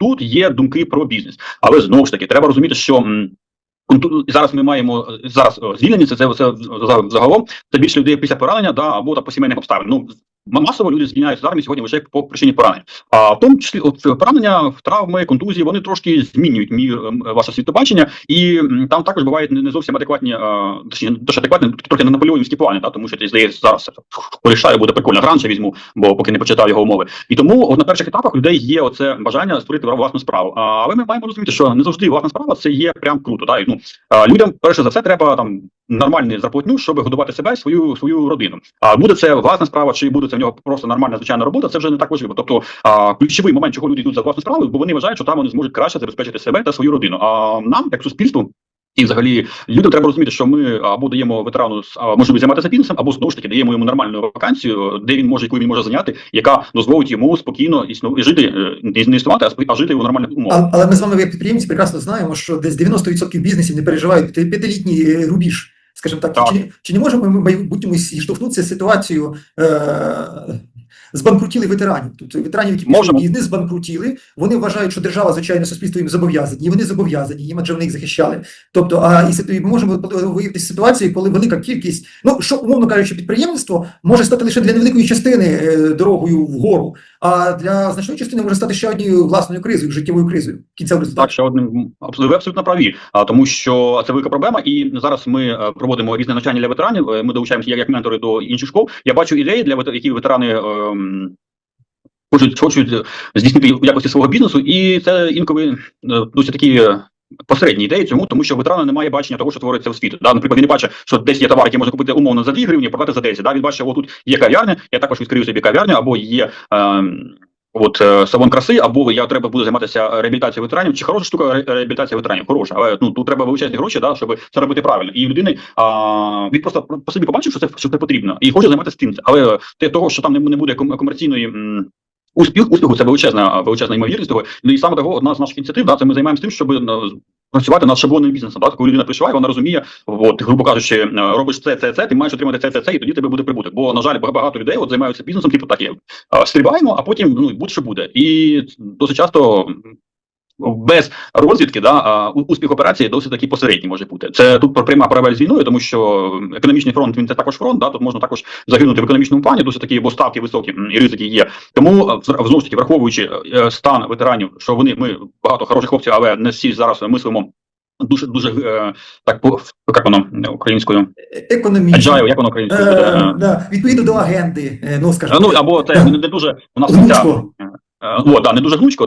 тут є думки про бізнес. Але знову ж таки, треба розуміти, що. зараз ми маємо е, зараз звільнені, це, це, це за- загалом це більше людей після поранення, да або та по сімейних обставин. Ну масово люди звільняються з армії сьогодні лише по причині поранень. А в тому числі от, поранення, травми, контузії вони трошки змінюють мій ваше світобачення, і там також бувають не зовсім адекватні, точніше, адекватні, трохи не наполеонівські плани, да, тому що ти здається зараз порішаю, буде прикольно. Гранча візьму, бо поки не почитав його умови. І тому от на перших етапах людей є оце бажання створити власну справу. А, Але ми маємо розуміти, що не завжди власна справа це є прям круто. Да? Ну, людям перше за все треба там нормальний зарплатню, щоб годувати себе і свою свою родину. А буде це власна справа, чи буде це в нього просто нормальна звичайна робота, це вже не так важливо. Тобто а, ключовий момент, чого люди йдуть за власну справу, бо вони вважають, що там вони зможуть краще забезпечити себе та свою родину. А нам, як суспільству. І взагалі людям треба розуміти, що ми або даємо ветерану можливість займатися бізнесом, або знову ж таки даємо йому нормальну вакансію, де він може, яку він може зайняти, яка дозволить йому спокійно існу і жити, е, не існувати, а а жити у нормальних умовах. А- Але ми з вами, як підприємці, прекрасно знаємо, що десь 90% бізнесів не переживають п'яти- п'ятилітній е, рубіж. Скажімо так, Так. Чи, чи не можемо ми в майбутньому зіштовхнутися з ситуацією е, збанкрутіли ветеранів? Тобто ветеранів, які пішли бізнес, збанкрутіли, вони вважають, що держава, звичайно, суспільство їм зобов'язані, і вони зобов'язані, їм адже вони їх захищали. Тобто, а і ми можемо виявити ситуацію, коли велика кількість, ну що умовно кажучи, підприємництво може стати лише для невеликої частини е, дорогою вгору, а для значної частини може стати ще однією власною кризою, життєвою кризою. Результату. Так, ще одним ви абсолютно праві. А тому, що це велика проблема, і зараз ми е, проводимо різне навчання для ветеранів. е, Ми долучаємося як, як ментори до інших школ. Я бачу ідеї для які ветерани. ем, Хочуть, хочуть здійснити в якості свого бізнесу, і це інколи е, досить такі е, посередні ідеї. Чому тому, що ветерана не має бачення того, що твориться у світі. Да, наприклад, він не бачить, що десь є товар, який можна купити умовно за 2 гривні, продати за 10. Да, він бачить, що тут є кав'ярня, я також відкрию собі кав'ярню, або є. ем, От е, салон краси, або я треба буду займатися реабілітацією ветеранів. Чи хороша штука реабілітація ветеранів? Хороша, але ну тут треба величезні гроші, да, щоб це робити правильно. І людини а, він просто по собі побачив, що це що це потрібно, і хоче займатися цим. Але те того, що там не, буде ком- комерційної. Успіх, успіху це величезна величезна ймовірність того. Ну і саме того, одна з наших ініціатив, да, це ми займаємося тим, щоб ну, працювати над шаблонним бізнесом. Да? Коли людина прийшла, вона розуміє, от, грубо кажучи, е, робиш це, це, це, ти маєш отримати це, це, це, і тоді тебе буде прибуток. Бо, на жаль, багато людей от займаються бізнесом, типу так, є, стрибаємо, а потім ну будь-що буде. І досить часто. М, Без розвідки да успіх операції досить таки посередній може бути. Це тут про- пряма паралель з війною, тому що економічний фронт він це також фронт. Да, тут можна також загинути в економічному плані, досить такі, бо ставки високі і ризики є. Тому е, знову ж таки, враховуючи е, стан ветеранів, що вони ми багато хороших хлопців, але не всі зараз мислимо дуже дуже е, так по як воно українською Економічно. agile, як воно українською. Е, е, да, відповідно до агенди, ну скажімо. Ну або це не дуже у нас о, да, не дуже гнучко,